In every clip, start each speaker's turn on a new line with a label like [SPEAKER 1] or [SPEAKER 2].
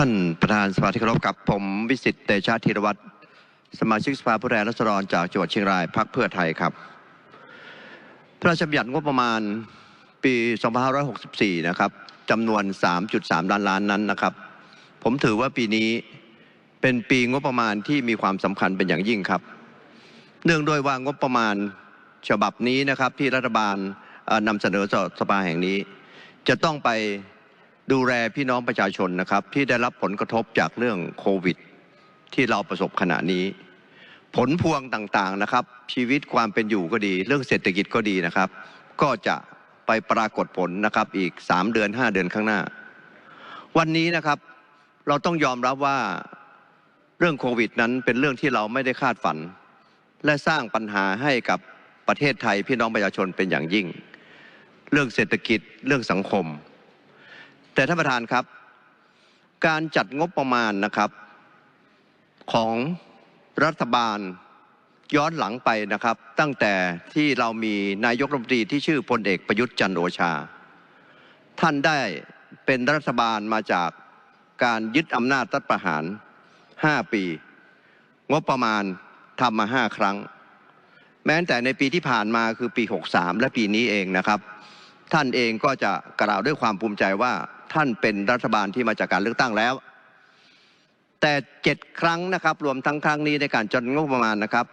[SPEAKER 1] ท่านประธานสภาที่เคารพครับผมวิสิตเตชะธีรวัตรสมาชิกสภาผู้แทนราษฎรจากจังหวัดเชียงรายพรรคเพื่อไทยครับ พระราชบัญญัติงบประมาณปี 2564 นะครับจำนวน 3.3 ล้านล้านนั้นนะครับ ผมถือว่าปีนี้เป็นปีงบประมาณที่มีความสำคัญเป็นอย่างยิ่งครับ เนื่องด้วยว่างบประมาณฉบับนี้นะครับที่รัฐบาลนำเสนอต่อสภาแห่งนี้ จะต้องไป ดูแลพี่น้องประชาชนนะครับ ที่ได้รับผลกระทบจากเรื่องโควิด ที่เราประสบขณะนี้ ผลพวงต่างๆนะครับ ชีวิตความเป็นอยู่ก็ดี เรื่องเศรษฐกิจก็ดีนะครับ ก็จะไปปรากฏผลนะครับอีก 3 เดือน 5 เดือนข้างหน้า วันนี้นะครับเราต้องยอมรับว่าเรื่องโควิดนั้นเป็นเรื่องที่เราไม่ได้คาดฝัน และสร้างปัญหาให้กับประเทศไทยพี่น้องประชาชนเป็นอย่างยิ่ง เรื่องเศรษฐกิจเรื่องสังคม แต่ท่านประธานครับ การจัดงบประมาณนะครับของรัฐบาลย้อนหลังไปนะครับ ตั้งแต่ที่เรามีนายกรัฐมนตรีที่ชื่อพลเอกประยุทธ์จันโอชา ท่านได้เป็นรัฐบาลมาจากการยึดอำนาจรัฐประหาร 5 ปี งบประมาณทำมา 5 ครั้ง แม้แต่ในปีที่ผ่านมาคือปี 63 และปีนี้เองนะครับ ท่านเองก็จะกล่าวด้วยความภูมิใจว่า ท่านเป็นรัฐบาลที่มาจากการเลือกตั้งแล้ว แต่เจ็ดครั้งนะครับ รวมทั้งครั้งนี้ในการจัดงบประมาณนะครับ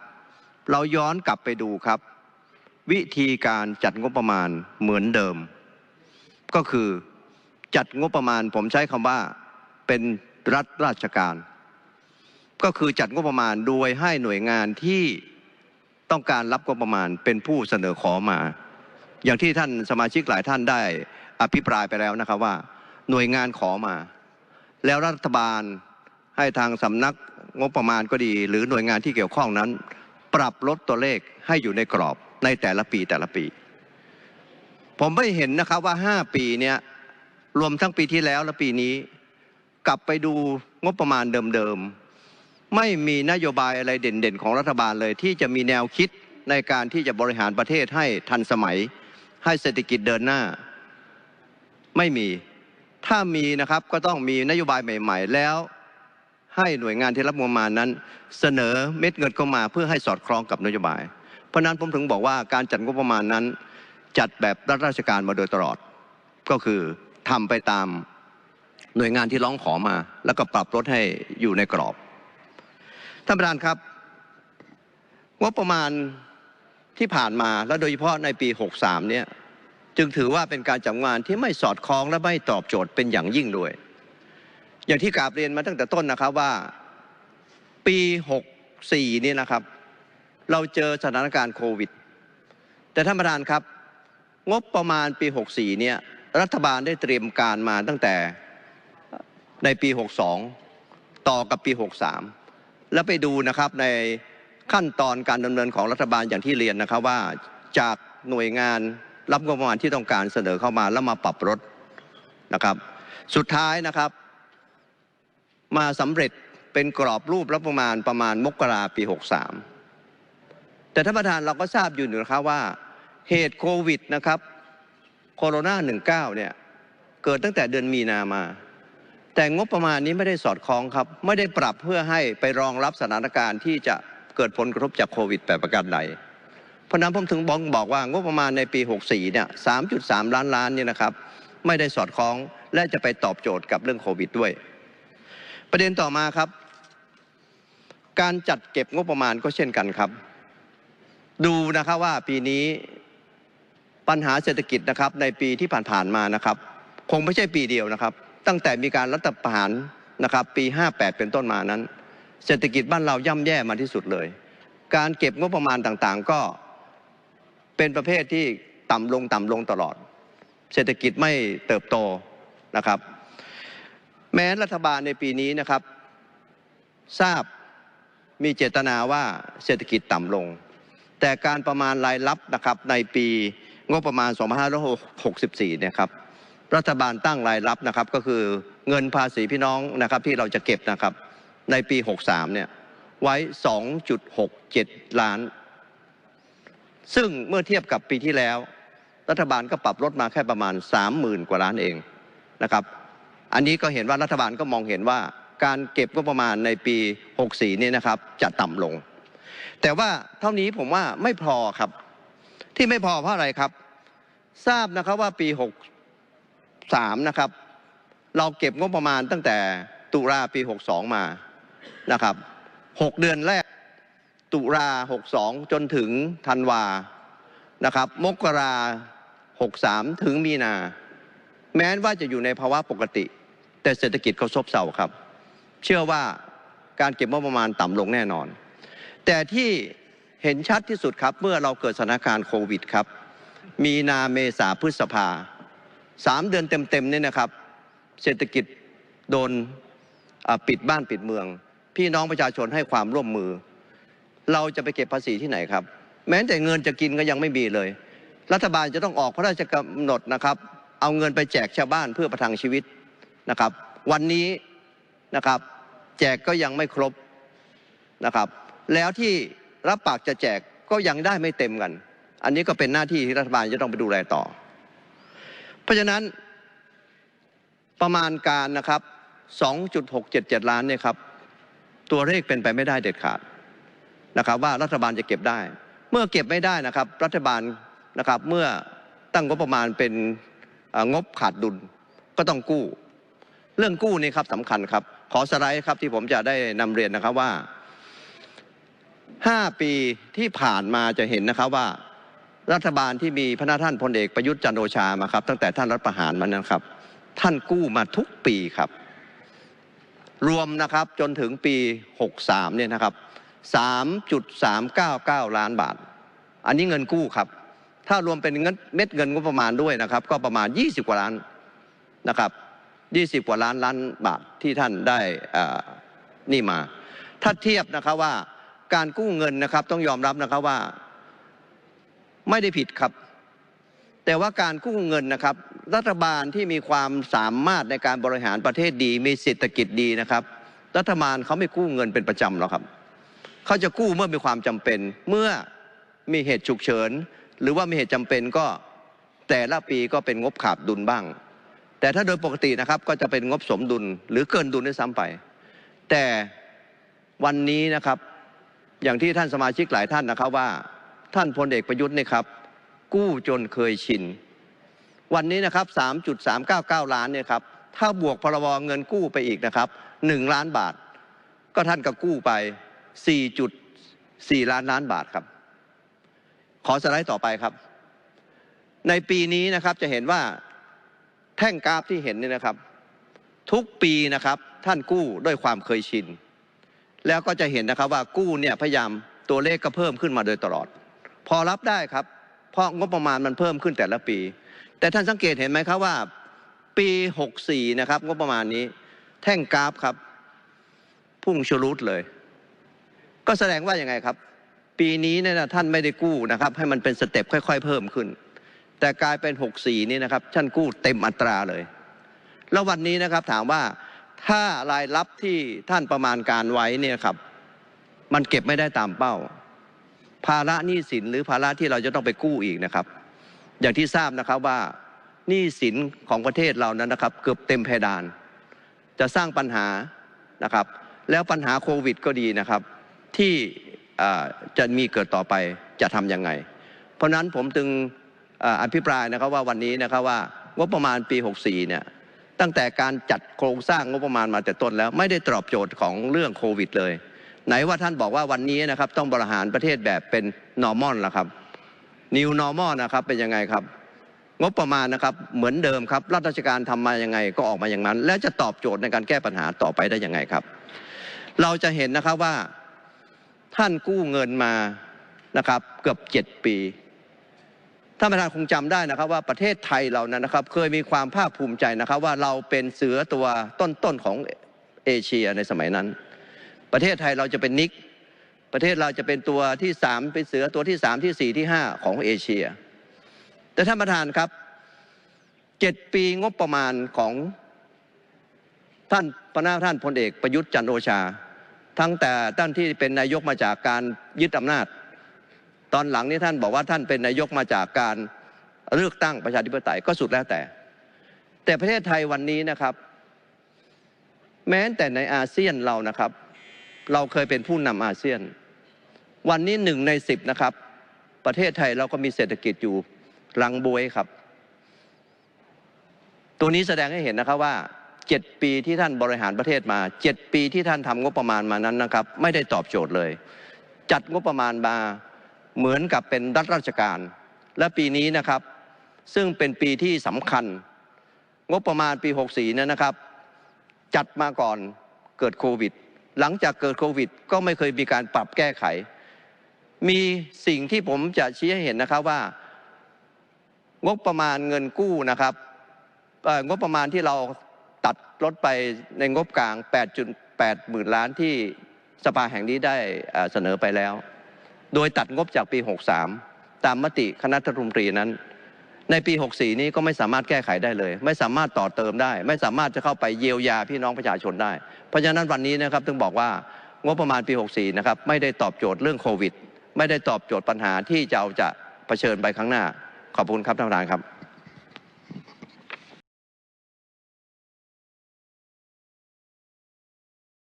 [SPEAKER 1] เราย้อนกลับไปดูครับ วิธีการจัดงบประมาณเหมือนเดิม ก็คือจัดงบประมาณผมใช้คำว่าเป็นรัฐราชการ ก็คือจัดงบประมาณโดยให้หน่วยงานที่ต้องการรับงบประมาณเป็นผู้เสนอขอมา อย่างที่ท่านสมาชิกหลายท่านได้อภิปรายไปแล้วนะครับว่า หน่วยงานขอมา แล้วรัฐบาลให้ทางสำนักงบประมาณก็ดี หรือหน่วยงานที่เกี่ยวข้องนั้น ปรับลดตัวเลขให้อยู่ในกรอบในแต่ละปีแต่ละปี ผมไม่เห็นนะครับว่า 5 ปีเนี้ยรวมทั้งปีที่แล้วและปีนี้ กลับไปดูงบประมาณเดิมๆ ไม่มีนโยบายอะไรเด่นๆ ของรัฐบาลเลย ที่จะมีแนวคิดในการที่จะบริหารประเทศให้ทันสมัย ให้เศรษฐกิจเดินหน้า ไม่มี ถ้ามีนะครับก็ต้องมีนโยบายใหม่ ๆ แล้วให้หน่วยงานที่รับงบประมาณนั้น เสนอเม็ดเงินเข้ามาเพื่อให้สอดคล้องกับนโยบาย เพราะฉะนั้นผมถึงบอกว่าการจัดงบประมาณนั้น จัดแบบรัฐราชการมาโดยตลอด ก็คือทำไปตามหน่วยงานที่ร้องขอมา แล้วก็ปรับลดให้อยู่ในกรอบท่านประธานครับงบประมาณที่ผ่านมาและโดยเฉพาะในปี 63 เนี่ย จึงถือว่าเป็นการจัดงานที่ไม่สอดคล้องและไม่ตอบโจทย์เป็นอย่างยิ่งด้วย อย่างที่กราบเรียนมาตั้งแต่ต้นนะครับว่าปี 64 นี่นะครับ เราเจอสถานการณ์โควิด แต่ท่านประธานครับ งบประมาณปี 64 เนี่ยรัฐบาลได้เตรียมการมาตั้งแต่ในปี 62 ต่อกับปี 63 แล้วไปดูนะครับในขั้นตอนการดำเนินของรัฐบาลอย่างที่เรียนนะครับว่าจากหน่วยงาน รับงบประมาณที่ต้องการเสนอเข้ามาแล้วมาปรับลดนะครับ สุดท้ายนะครับ มาสำเร็จเป็นกรอบรูปรับประมาณประมาณมกราปี 63 แต่ท่านประธานเราก็ทราบอยู่นะครับว่าเหตุโควิดนะครับโคโรนา19เนี่ยเกิดตั้งแต่เดือนมีนามา แต่งบประมาณนี้ไม่ได้สอดคล้องครับ ไม่ได้ปรับเพื่อให้ไปรองรับสถานการณ์ที่จะเกิดผลกระทบจากโควิดแต่ประการใด ราะนั้นผมถึงบอกบอกว่างบประมาณในปี 64 เนี่ย 3.3 ล้านล้านเนี่ยนะครับ ไม่ได้สอดคล้องและจะไปตอบโจทย์กับเรื่องโควิดด้วย ประเด็นต่อมาครับ การจัดเก็บงบประมาณก็เช่นกันครับ ดูนะครับว่าปีนี้ปัญหาเศรษฐกิจนะครับ ในปีที่ผ่านๆมานะครับ คงไม่ใช่ปีเดียวนะครับ ตั้งแต่มีการรัฐประหารนะครับปี 58 เป็นต้นมานั้น เศรษฐกิจบ้านเราย่ำแย่มาที่สุดเลย การเก็บงบประมาณต่างๆ ก็ เป็นประเภทที่ต่ำลงต่ำลงตลอด เศรษฐกิจไม่เติบโตนะครับ แม้รัฐบาลในปีนี้นะครับ ทราบมีเจตนาว่าเศรษฐกิจต่ำลง แต่การประมาณรายรับนะครับในปีงบประมาณ 2564เนี่ยครับรัฐบาลตั้งรายรับนะครับก็คือเงินภาษีพี่น้องนะครับที่เราจะเก็บนะครับในปี 63เนี่ยไว้ 2.67 ล้าน ซึ่งเมื่อเทียบกับปีที่แล้ว รัฐบาลก็ปรับลดมาแค่ประมาณ 30,000 กว่าล้านเองนะครับ อันนี้ก็เห็นว่ารัฐบาลก็มองเห็นว่าการเก็บงบประมาณในปี 64 นี่นะครับจะต่ำลง แต่ว่าเท่านี้ผมว่าไม่พอครับ ที่ไม่พอเพราะอะไรครับ ทราบนะครับว่าปี 63 นะครับ เราเก็บงบประมาณตั้งแต่ตุลาปี 62 มานะครับ 6 เดือนแรก ตุลา62 จนถึงธันวานะครับ มกรา63 ถึงมีนา แม้ว่าจะอยู่ในภาวะปกติ แต่เศรษฐกิจเขาซบเซาครับ เชื่อว่าการเก็บงบประมาณต่ำลงแน่นอน แต่ที่เห็นชัดที่สุดครับเมื่อเราเกิดสถานการณ์โควิดครับ มีนาเมษาพฤษภาสามเดือนเต็มๆเนี่ยนะครับ เศรษฐกิจโดนปิดบ้านปิดเมือง พี่น้องประชาชนให้ความร่วมมือ เราจะไปเก็บภาษีที่ไหนครับ แม้แต่เงินจะกินก็ยังไม่มีเลย รัฐบาลจะต้องออกพระราชกำหนดนะครับ เอาเงินไปแจกชาวบ้านเพื่อประทังชีวิตนะครับ วันนี้นะครับ แจกก็ยังไม่ครบนะครับ แล้วที่รับปากจะแจกก็ยังได้ไม่เต็มกัน อันนี้ก็เป็นหน้าที่ที่รัฐบาลจะต้องไปดูแลต่อ เพราะฉะนั้นประมาณการนะครับ 2.677 ล้านเนี่ยครับ ตัวเลขเป็นไปไม่ได้เด็ดขาด นะครับว่ารัฐบาลจะเก็บได้ เมื่อเก็บไม่ได้นะครับ รัฐบาลนะครับเมื่อตั้งงบประมาณเป็นงบขาดดุลก็ต้องกู้ เรื่องกู้นี่ครับสำคัญครับ ขอสไลด์ครับที่ผมจะได้นำเรียนนะครับว่า 5 ปีที่ผ่านมาจะเห็นนะครับว่ารัฐบาลที่มีพระนาท่านพลเอกประยุทธ์จันทร์โอชามาครับตั้งแต่ท่านรัฐประหารมานะครับ ท่านกู้มาทุกปีครับ รวมนะครับจนถึงปี 63เนี่ยนะครับ 3.399 ล้านบาท อันนี้เงินกู้ครับ ถ้ารวมเป็นเงินเม็ดเงินงบประมาณด้วยนะครับ ก็ประมาณ 20 กว่าล้านนะครับ 20 กว่าล้านล้านบาทที่ท่านได้นี่มา ถ้าเทียบนะครับว่าการกู้เงินนะครับต้องยอมรับนะครับว่าไม่ได้ผิดครับ แต่ว่าการกู้เงินนะครับ รัฐบาลที่มีความสามารถในการบริหารประเทศดี มีเศรษฐกิจดีนะครับ รัฐบาลเขาไม่กู้เงินเป็นประจำหรอกครับ เขาจะกู้เมื่อมีความจำเป็น เมื่อมีเหตุฉุกเฉิน หรือว่ามีเหตุจำเป็นก็แต่ละปีก็เป็นงบขาดดุลบ้าง แต่ถ้าโดยปกตินะครับก็จะเป็นงบสมดุลหรือเกินดุลด้วยซ้ำไป แต่วันนี้นะครับอย่างที่ท่านสมาชิกหลายท่านนะครับว่า ท่านพลเอกประยุทธ์เนี่ยครับ กู้จนเคยชิน วันนี้นะครับ 3.399 ล้านเนี่ยครับถ้าบวกพรบเงินกู้ไปอีกนะครับ 1 ล้านบาท ก็ท่านก็กู้ไป 4.4 ล้านล้านบาทครับ ขอสไลด์ต่อไปครับ ในปีนี้นะครับจะเห็นว่าแท่งกราฟที่เห็นนี่นะครับ ทุกปีนะครับท่านกู้ด้วยความเคยชิน แล้วก็จะเห็นนะครับว่ากู้เนี่ยพยายามตัวเลขก็เพิ่มขึ้นมาโดยตลอด พอรับได้ครับ เพราะงบประมาณมันเพิ่มขึ้นแต่ละปี แต่ท่านสังเกตเห็นไหมครับว่าปี 64 นะครับ งบประมาณนี้ แท่งกราฟครับ พุ่งชลุดเลย ก็แสดงว่ายังไงครับ ปีนี้เนี่ยนะท่านไม่ได้กู้นะครับ ให้มันเป็นสเต็ปค่อย ๆ เพิ่มขึ้น แต่กลายเป็น 64 นี่นะครับท่านกู้เต็มอัตราเลย แล้ววันนี้นะครับถามว่าถ้ารายรับที่ท่านประมาณการไว้เนี่ยครับ มันเก็บไม่ได้ตามเป้า ภาระหนี้สินหรือภาระที่เราจะต้องไปกู้อีกนะครับ อย่างที่ทราบนะครับว่าหนี้สินของประเทศเรานั้นนะครับ เกือบเต็มเพดาน จะสร้างปัญหานะครับ แล้วปัญหาโควิดก็ดีนะครับ ที่จะมีเกิดต่อไปจะทำยังไง เพราะนั้นผมจึงอภิปรายนะครับว่าวันนี้นะครับว่างบประมาณปี 64 เนี่ยตั้งแต่การจัดโครงสร้างงบประมาณมาแต่ต้นแล้ว ไม่ได้ตอบโจทย์ของเรื่องโควิดเลย ไหนว่าท่านบอกว่าวันนี้นะครับต้องบริหารประเทศแบบเป็น normal ละครับ new normal นะครับเป็นยังไงครับ งบประมาณนะครับเหมือนเดิมครับรัฐราชการทำมายังไงก็ออกมาอย่างนั้น แล้วจะตอบโจทย์ในการแก้ปัญหาต่อไปได้ยังไงครับ เราจะเห็นนะครับว่า ท่านกู้เงินมานะครับเกือบเจ็ดปีท่านประธานคงจำได้นะครับว่าประเทศไทยเรานั้นนะครับ เคยมีความภาคภูมิใจนะครับ ว่าเราเป็นเสือตัวต้นๆของเอเชียในสมัยนั้น ประเทศไทยเราจะเป็นนิก ประเทศเราจะเป็นตัวที่สามเป็นเสือตัวที่สามที่สี่ที่ห้าของเอเชีย แต่ท่านประธานครับเจ็ดปีงบประมาณของท่านพระนาท่านพลเอกประยุทธ์จันทร์โอชา ทั้งแต่ท่านที่เป็นนายกมาจากการยึดอำนาจ ตอนหลังนี้ท่านบอกว่าท่านเป็นนายกมาจากการเลือกตั้งประชาธิปไตยก็สุดแล้วแต่ แต่ประเทศไทยวันนี้นะครับ แม้แต่ในอาเซียนเรานะครับ เราเคยเป็นผู้นำอาเซียน วันนี้หนึ่งในสิบนะครับ ประเทศไทยเราก็มีเศรษฐกิจอยู่ลังบวยครับ ตัวนี้แสดงให้เห็นนะครับว่า เจ็ดปีที่ท่านบริหารประเทศมาเจ็ดปีที่ท่านทำงบประมาณมานั้นนะครับ ไม่ได้ตอบโจทย์เลย จัดงบประมาณมาเหมือนกับเป็นรัฐราชการ และปีนี้นะครับ ซึ่งเป็นปีที่สำคัญ งบประมาณปี 64นั้นนะครับ จัดมาก่อนเกิดโควิด หลังจากเกิดโควิด ก็ไม่เคยมีการปรับแก้ไข มีสิ่งที่ผมจะชี้ให้เห็นนะครับว่างบประมาณเงินกู้นะครับงบประมาณที่เรา ตัดลดไปในงบกลาง 8.8 หมื่นล้านที่สภาแห่งนี้ได้เสนอไปแล้ว โดยตัดงบจากปี 63 ตามมติคณะรัฐมนตรีนั้น ในปี 64 นี้ก็ไม่สามารถแก้ไขได้เลย ไม่สามารถต่อเติมได้ ไม่สามารถจะเข้าไปเยียวยาพี่น้องประชาชนได้ เพราะฉะนั้นวันนี้นะครับต้องบอกว่างบประมาณปี 64 นะครับไม่ได้ตอบโจทย์เรื่องโควิด ไม่ได้ตอบโจทย์ปัญหาที่จะเอาจะเผชิญไปข้างหน้า ขอบคุณครับท่านประธานครับ